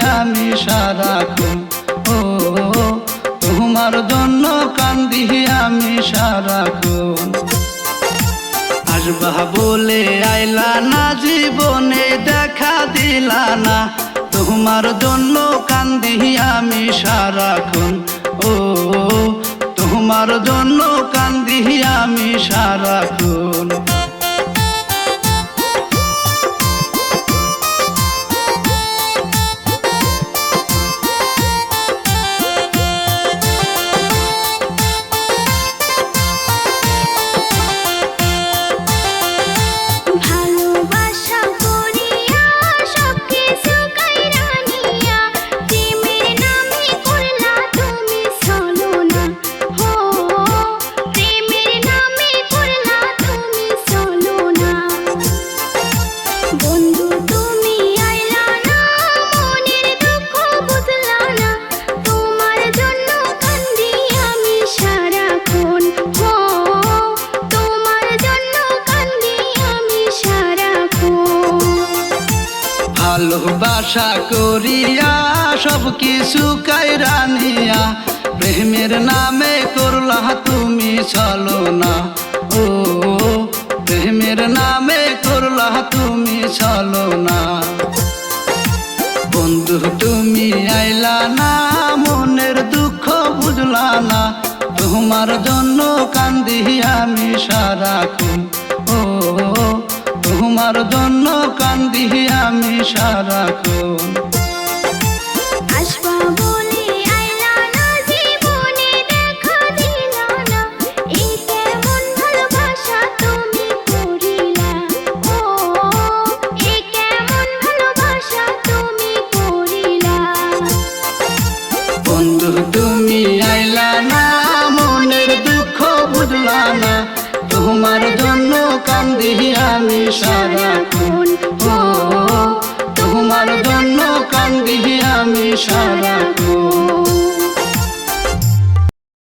আমি সারাক্ষণ। ও, তোমার জন্য কান্দি আমি সারাক্ষণ। আসবা বলে আইলা না, জীবনে দেখা দিলা না। তোমার জন্য কান্দি আমি সারাক্ষণ। ও, তোমার জন্য কান্দি আমি সারাক্ষণ। ভালোবাসা করিয়া সব কিছু কায়রা নিয়া, প্রেমের নামে করলা তুমি চলো না। ও, প্রেমের নামে করলা তুমি চলো না। বন্ধু, তুমি আইলা না, মনের দুঃখ বুঝলা না। তোমার জন্য কান্দি করিলা? বন্ধু তুমি আইলা না মনের দুঃখ বুঝলা না। তোমার জন্য কান্দি আমি সারাক্ষণ ও তোমার জন্য কান্দি আমি সারাক্ষণ